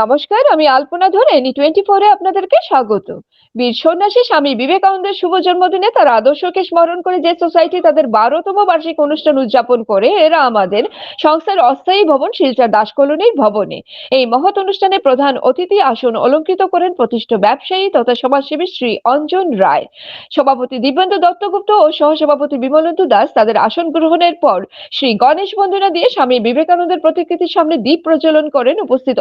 নমস্কার, আমি আলপনা ধরে এনি টোয়েন্টি ফোরে আপনাদেরকে স্বাগত। বীর সন্ন্যাসী স্বামী বিবেকানন্দের শুভ জন্মদিনে তার আদর্শকে স্মরণ করে যে সোসাইটি তাদের বারোতম বার্ষিক অনুষ্ঠান উদযাপন করে, এরা আমাদের সংস্থার অস্থায়ী ভবন শিলচর দাস কলোনির ভবনে। এই মহৎ অনুষ্ঠানে প্রধান অতিথি আসন অলঙ্কৃত করেন প্রতিষ্ঠ ব্যবসায়ী তথা সমাজসেবী শ্রী অঞ্জন রায়। সভাপতি দিব্যেন্দু দত্তগুপ্ত ও সহসভাপতি বিমলেন্দু দাস তাদের আসন গ্রহণের পর শ্রী গণেশ বন্দনা দিয়ে স্বামী বিবেকানন্দের প্রতিকৃতির সামনে দীপ প্রজ্বলন করেন। উপস্থিত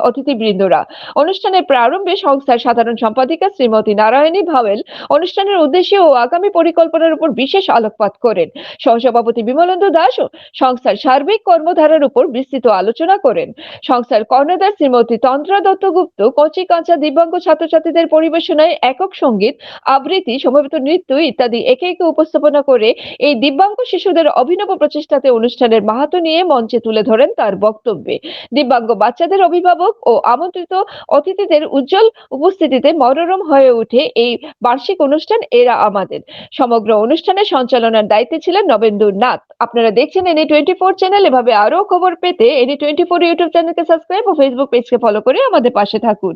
অতিথিবৃন্দরা অনুষ্ঠানের প্রারম্ভে সংস্থার সাধারণ সম্পাদিকা শ্রীমতী নারায়ণী ভাওয়েল অনুষ্ঠানের উদ্দেশ্য ও আগামী পরিকল্পনার উপর বিশেষ আলোকপাত করেন। সহসভাপতি বিমলেন্দু দাস সংস্থার সার্বিক কর্মধারার উপর বিস্তৃত আলোচনা করেন। সংস্থার কর্ণধার শ্রীমতী তন্ত্রা দত্তগুপ্ত কচি কাঁচা দিব্যাঙ্গ ছাত্রছাত্রীদের পরিবেশনায় একক সংগীত, আবৃত্তি, সমবেত নৃত্য ইত্যাদি একে একে উপস্থাপনা করে এই দিব্যাঙ্গ শিশুদের অভিনব প্রচেষ্টাতে অনুষ্ঠানের মাহাত্ম নিয়ে মঞ্চে তুলে ধরেন তার বক্তব্যে। দিব্যাঙ্গ বাচ্চাদের অভিভাবক ও আমন্ত্রিত অতিথিদের উজ্জ্বল উপস্থিতিতে মনোরম হয়ে উঠে এই বার্ষিক অনুষ্ঠান এরা আমাদের। সমগ্র অনুষ্ঠানের সঞ্চালনার দায়িত্বে ছিলেন নবেন্দু নাথ আপনারা দেখছেন এনি টোয়েন্টি ফোর চ্যানেল এভাবে আরও খবর পেতে এনি টোয়েন্টি ফোর ইউটিউব চ্যানেলকে সাবস্ক্রাইব ও ফেসবুক পেজকে ফলো করে আমাদের পাশে থাকুন।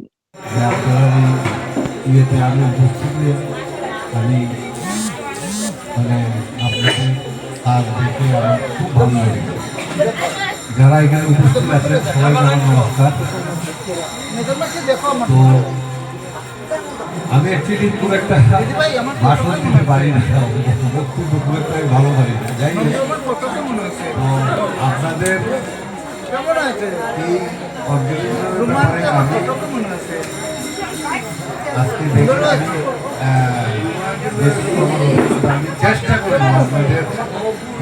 হয়ে মানে আপনাকে দেখে আমার খুব ভালো লাগে। যারা এখানে উপস্থিত আছেন সবাইকে আমার নমস্কার। তো আমি অ্যাকচুয়ালি খুব একটা ভাষণ দিতে পারি না, বক্তব্য খুব একটা ভালো পারি না। যাই তো আপনাদের চেষ্টা করব আপনাদের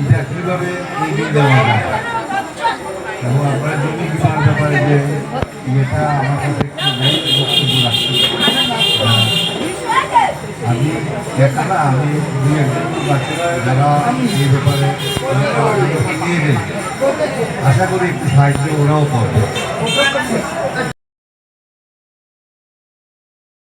এটা কীভাবে এগিয়ে দেওয়া যায়। এবং আপনারা যদি কিছু ব্যাপারে যে ইয়েটা আমার কাছে একটু বক্তব্য রাখছি। আহ, আমি একা আমি দুই একজন বাচ্চারা যারা এই ব্যাপারে আশা করি একটু সাহায্য ওরাও করবে।